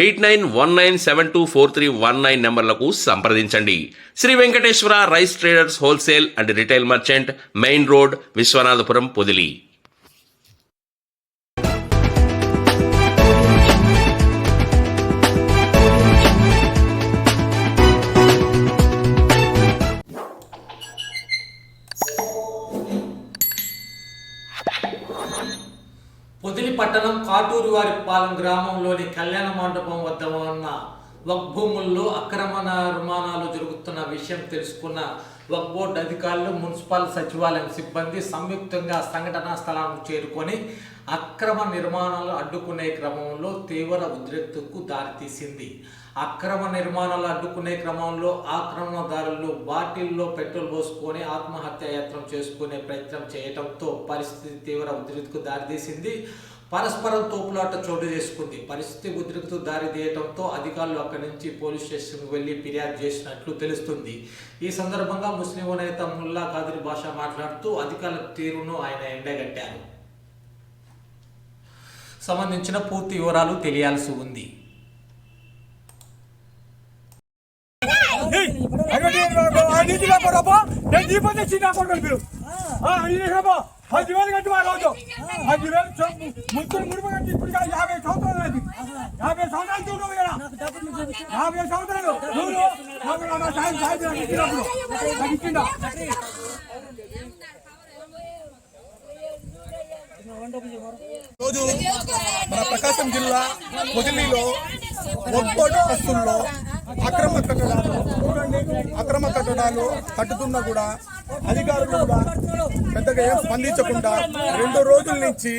eight nine one nine seven two four three one nine నెంబర్లకు సంప్రదించండి. Shri Venkateswara rice traders wholesale and retail merchant main road Viswanathapuram Podili. Podili పట్టణం కాటూరు వారి పాలెం గ్రామంలోని కళ్యాణ మండపం వద్ద ఉన్న వక్ భూముల్లో అక్రమ నిర్మాణాలు జరుగుతున్న విషయం తెలుసుకున్న వక్ బోర్డు అధికారులు మున్సిపల్ సచివాలయం సిబ్బంది సంయుక్తంగా సంఘటనా స్థలానికి చేరుకొని అక్రమ నిర్మాణాలు అడ్డుకునే క్రమంలో తీవ్ర ఉద్రిక్తకు దారితీసింది. అక్రమ నిర్మాణాలు అడ్డుకునే క్రమంలో ఆక్రమణదారులు బాటిల్లో పెట్రోల్ పోసుకొని ఆత్మహత్య యాత్ర చేసుకునే ప్రయత్నం చేయడంతో పరిస్థితి తీవ్ర ఉద్రిక్తకు దారితీసింది. పరస్పరం తోపులాట చోటు చేసుకుంది. పరిస్థితి ఉద్రిక్తకు దారి తీయటంతో అధికారులు అక్కడి నుంచి పోలీస్ స్టేషన్కు వెళ్ళి ఫిర్యాదు చేసినట్లు తెలుస్తుంది. ఈ సందర్భంగా ముస్లిం నేత ముల్లా కాదిరి భాష మాట్లాడుతూ అధికారుల తీరును ఆయన ఎండగట్టారు. సంబంధించిన పూర్తి వివరాలు తెలియాల్సి ఉంది. పదివేలు కట్టి మా రోజు. పదివేలు ముగ్గురు ముడుపు కట్టి ఇప్పుడు యాభై సంవత్సరాలు అది యాభై సంవత్సరాలు చూడవు కదా యాభై సంవత్సరాలు. చూడు. నాకు నా సాయం సాయం నాకు ఇచ్చినప్పుడు. నాకు ఇచ్చిందా రోజు మన ప్రకాశం జిల్లా పొదిలిలో ఒక్కోటి వస్తుల్లో అక్రమ కట్టడాలు చూడండి అక్రమ కట్టడాలు కట్టుతున్నా కూడా అధికారులు కూడా పెద్దగా ఏం స్పందించకుండా రెండు రోజుల నుంచి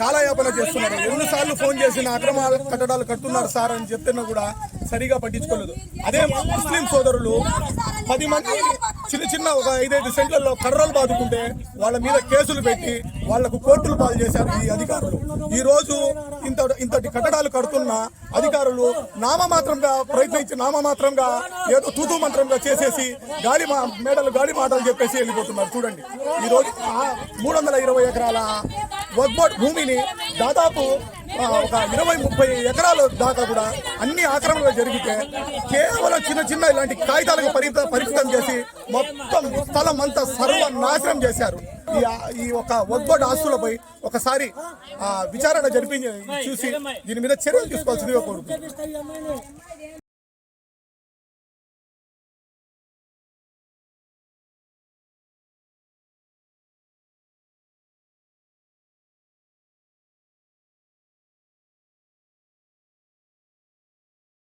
కాలయాపన చేస్తున్నారు. ఎన్నిసార్లు ఫోన్ చేసిన అక్రమ కట్టడాలు కట్టున్నారు సార్ అని చెప్తున్నా కూడా సరిగా పట్టించుకోలేదు. అదే మా ముస్లిం సోదరులు పది మంది చిన్న చిన్న ఒక ఐదైదు సెంట్లలో కర్రలు బాదుకుంటే వాళ్ళ మీద కేసులు పెట్టి వాళ్ళకు కోర్టులు పాలు చేశారు ఈ అధికారులు. ఈ రోజు ఇంత ఇంతటి కట్టడాలు కడుతున్న అధికారులు నామమాత్రంగా ప్రయత్నించి నామమాత్రంగా ఏదో తూతు మంత్రంగా చేసేసి గాలి మా మేడలు గాలి మాటలు చెప్పేసి వెళ్ళిపోతున్నారు. చూడండి. ఈ రోజు మూడు వందల ఇరవై ఎకరాల వగ్బోట్ భూమిని దాదాపు ఒక ఇరవై ముప్పై ఎకరాలు దాకా కూడా అన్ని ఆక్రమణలు జరిగితే కేవలం చిన్న చిన్న ఇలాంటి కాగితాలకు పరిమిత పరిమితం చేసి మొత్తం స్థలం అంతా సర్వనాశనం చేశారు. ఈ ఈ ఒక వగ్బోట్ ఆస్తులపై ఒకసారి ఆ, విచారణ జరిపి చూసి దీని మీద చర్యలు తీసుకోవాల్సిందిగా కోరుకుంటున్నాను.